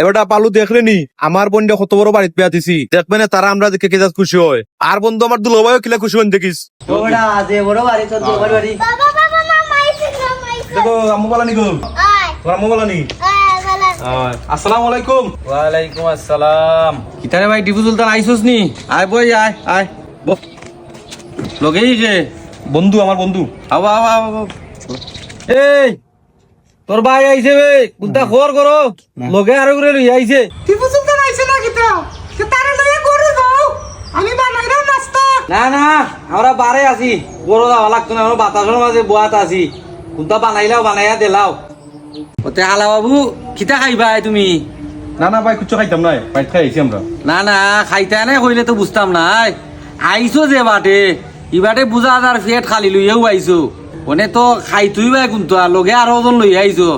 এবারটা পালু দেখলে নি? আমার বোনটা কত বড় বাড়িতে পেয়া দিছি। দেখবে না তারা আমরা দেখে কেজাজ খুশি হয়। আর বন্ধু আমার দুলোভাইও কিলা খুশি হন দেখিস। দেখো আম্মু বলা নি গো। তোর আম্মু বলা নি। আসসালামু আলাইকুম। ওয়ালাইকুম আসসালাম। কিতারে ভাই টিপু সুলতান আইসোস নি? আয় বই আয় আয়। বহ। লগেই যে? বন্ধু আমার বন্ধু। আবা আবা আবা এই! তোর ভাই আইছে বে কুলতা খবর করো লগে আরও করে লই আইছে। টিপু সুলতান আইছে না কিতা? কে তারে লইয়া করে দাও আমি বানাই দাও নাস্তা। না না আমরা বারে আছি। বড় যাওয়া লাগতো না আমরা বাতাসের মাঝে বোয়াত আছি। কুলতা বানাইলাও বানাইয়া দিলাও ওতে হালা বাবু কিতা খাইবা তুমি? না না ভাই কিছু খাইতাম নাই। বাইট খাই আইছি আমরা। না না খাইতে না কইলে তো বুঝতাম নাই। আইছো যে বাটে ইবাটে বুঝা আর ফেট খালি লইয়াও আইছো। ওনে তো খাই তুই ভাই কিন্তু আর লগে আরও ওজন লই আইছো।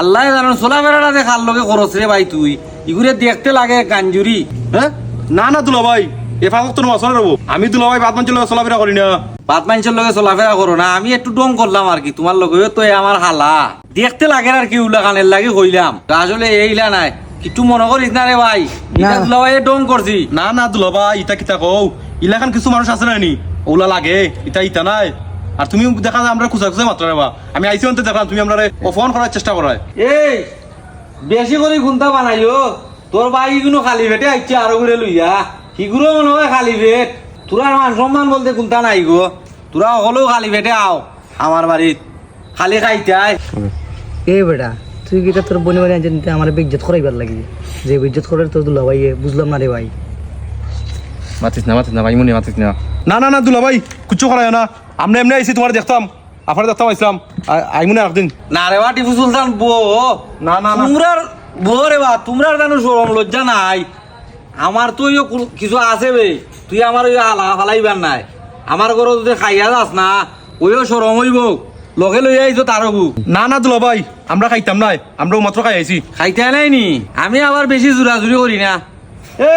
আল্লাহ জানো চলা বেড়াটা দে খাল লগে খরচ রে ভাই তুই। ইগুরে দেখতে লাগে কাঞ্জুরি হ্যাঁ? না না দুলা ভাই। এ ফাঁক তো আসলে রবো আমি দুলা ভাই বাদ মান চলে চলাফেরা করি না। বাত মানুষের লগে চলাফেরা করো না। আমি একটু ডং করলাম আর কি। তোমার লগে তো আমার হালা। দেখতে লাগে আর কি উলা কানের লাগে কইলাম। তা আসলে এইলা নাই। কিছু মনে করিস না রে ভাই। এটা দুলা ভাই ডং করছি। না না দুলা ভাই ইটা কিতা কও? ইলাকান কিছু মানুষ আছে না নি? ওলা লাগে। ইটা ইটা নাই। আর তুমি দেখা যায় আমরা খুঁজা খুঁজা মাত্র রেবা আমি আইসি অন্তে দেখলাম তুমি আমরা অপমান করার চেষ্টা করায় এই বেশি করে গুন্তা বানাইও তোর ভাই কোনো খালি ভেটে আইছে আরও করে লইয়া। সিগুলো মনে হয় খালি ভেট তোরা মান সম্মান বলতে গুন্তা নাই গো। তোরা হলেও খালি ভেটে আও আমার বাড়িত। খালি খাইতে আয় এ বেটা তুই কিটা তোর বনি বানি আনছিস আমার বেজ্জত করাইবার লাগি? যে বেজ্জত করে তোর দুলা ভাই বুঝলাম না রে ভাই। মাতিস না মাতিস না ভাই মনে মাতিস না। না না না দুলা ভাই কুচু করায় না। আমরা এমনি আইসি তোমার দেখতাম। আপনার দেখতাম আইসলাম আই মনে একদিন না রে বা টিপু সুলতান বো। না, না, না। তোমরার বো রে বা তোমরার জানো সরম লজ্জা নাই। আমার তো ইয়ো কিছু আছে বে। তুই আমার ওই হালা হালাইবার নাই। আমার ঘরে যদি খাইয়া যাস না ওইও সরম হইব। লগে লই আইছো তারও না না দুলা ভাই আমরা খাইতাম নাই। আমরা মাত্র খাই আইছি খাইতে নাই নি? আমি আবার বেশি জোরাজুরি করি না।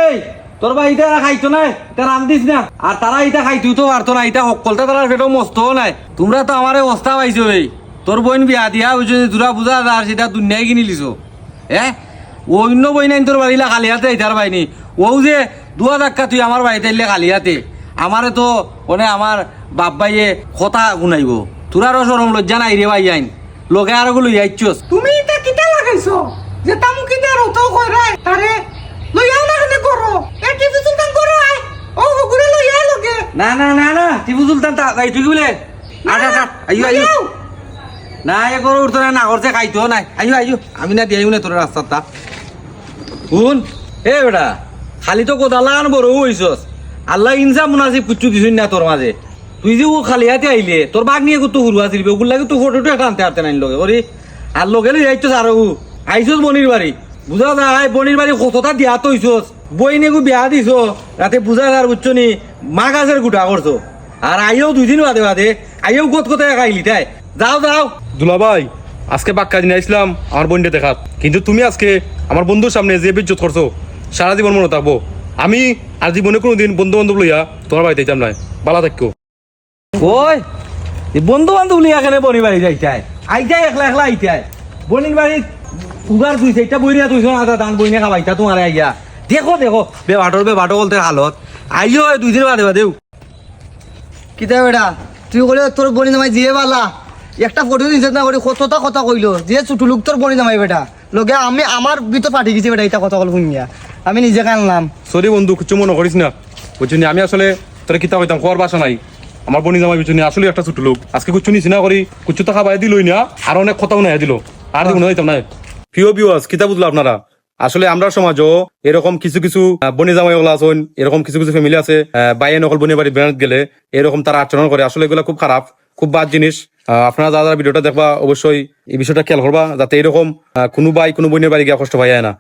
এই! তোর ভাই ইটা খাইতো না? এটা রান্ধিস না? আর তারা ইটা খাইতেও তো পারতো না ইটা সকলটা তারা পেটও মস্ত নাই। তোমরা তো আমার অবস্থা পাইছো এই। তোর বোন বিয়া দিয়া হয়েছে তোরা বুঝা আর সেটা দুনিয়ায় কিনি লিছো। এ অন্য বই নাই তোর বাড়িলা খালি হাতে ইটার বাইনি ও যে দুয়া ধাক্কা তুই আমার বাড়িতে এলে খালি হাতে আমারে তো মানে আমার বাপ ভাইয়ে কথা শুনাইব। তোরারও সরম লজ্জা নাই রে ভাই আইন। লগে আরগুলো তুমি এটা কিতা লাগাইছো যে তামু কিতা রতো কইরা তারে লইয়া না কেনে করো এ টিপু সুলতান করো আয় ও ঘুরে লইয়া লগে না না না না টিপু সুলতান তা তাই তুই কি বলে? আট আট আট আইও আইও লইয়াও। না এ করো উঠতো না না করছে খাইতো নাই। আইও আইও আমি না দিয়াইও না তোর রাস্তাটা শুন এ বেটা খালি তো কোদালান বড় হইছস আল্লাহ ইনসা মুনাসিব কুচ্ছু কিছুই না তোর মাঝে তুই যে ও খালি হাতে আইলে তোর বাঘ নিয়ে কত হুরু আসিল ওগুলো লাগে তো ফটোটা একটা আনতে পারতে নাই লগে ওরে আর লগে যাইছস আর আইছস বনির বাড়ি বুঝা যায় বনির বাড়ি কতটা দিয়া তো হইছস বই নেগু বিয়া দিছ রাতে বুঝা যার বুঝছ নি মা গাছের গুটা করছ আর আইও দুই দিন বাদে বাদে আইও কত কত খাইলি তাই। যাও যাও। দুলা ভাই আজকে বাক্কা দিন আইসলাম আমার বোনটা দেখাত। কিন্তু তুমি আজকে আমার বন্ধুর সামনে যে বিজ্জত করছ সারা জীবন মনে থাকব আমি আর জীবনে কোনোদিন বন্ধু বান্ধব লইয়া তোমার বাড়িতে যাইতাম নাই। বালা থাকো ওই এই বন্ধু বান্ধব লিয়া কেন বনি বাড়ি যাইতাই আইতাই একলা একলা আইতাই বনির বাড়ি উগার তুইছে এটা বইরিয়া তুইছ না দান বইনে খাবাইতা তোমার আইয়া। দেখো দেখো। বে বাটর বে বাটো বলতে হালত। আইও দুই দিন বাদে বাদেও। কিতা বেটা? তুই কইলে তোর বনি নামাই দিয়ে বালা একটা ফটো দিছিস না করে কতটা কথা কইলো। যে ছোট লোক তোর বনি নামাই বেটা। লগে আমি আমার ভিতর পাঠিয়ে গেছি বেটা এটা কথা কল শুনিয়া আমি নিজে কানলাম। সরি বন্ধু কিছু মনে করিস না? বুঝছি আমি আসলে তোর কিতা হইতাম খোয়ার বাসা নাই। আমার বনি জামাই বুঝছি আসলে একটা ছোট লোক আজকে কিছু নিছি না করি কিছু তো খাবাই দিলই না। আর অনেক কথাও নাই দিল। আর দিব না হইতাম না প্রিয় বিওয়াস কিতা বুঝলো আপনারা? আসলে আমরা সমাজও এরকম কিছু কিছু বনি জামাই ওগুলো আছেন, এরকম কিছু কিছু ফ্যামিলি আছে বাইয়ে নকল বনি বাড়ি বেড়াত গেলে এরকম তারা আচরণ করে। আসলে এগুলো খুব খারাপ, খুব বাদ জিনিস। আপনারা যারা যারা ভিডিওটা দেখবা, অবশ্যই এই বিষয়টা খেয়াল করবা, যাতে এরকম কোনো বাই কোনো বোনের বাড়ি গিয়ে কষ্ট পাই না।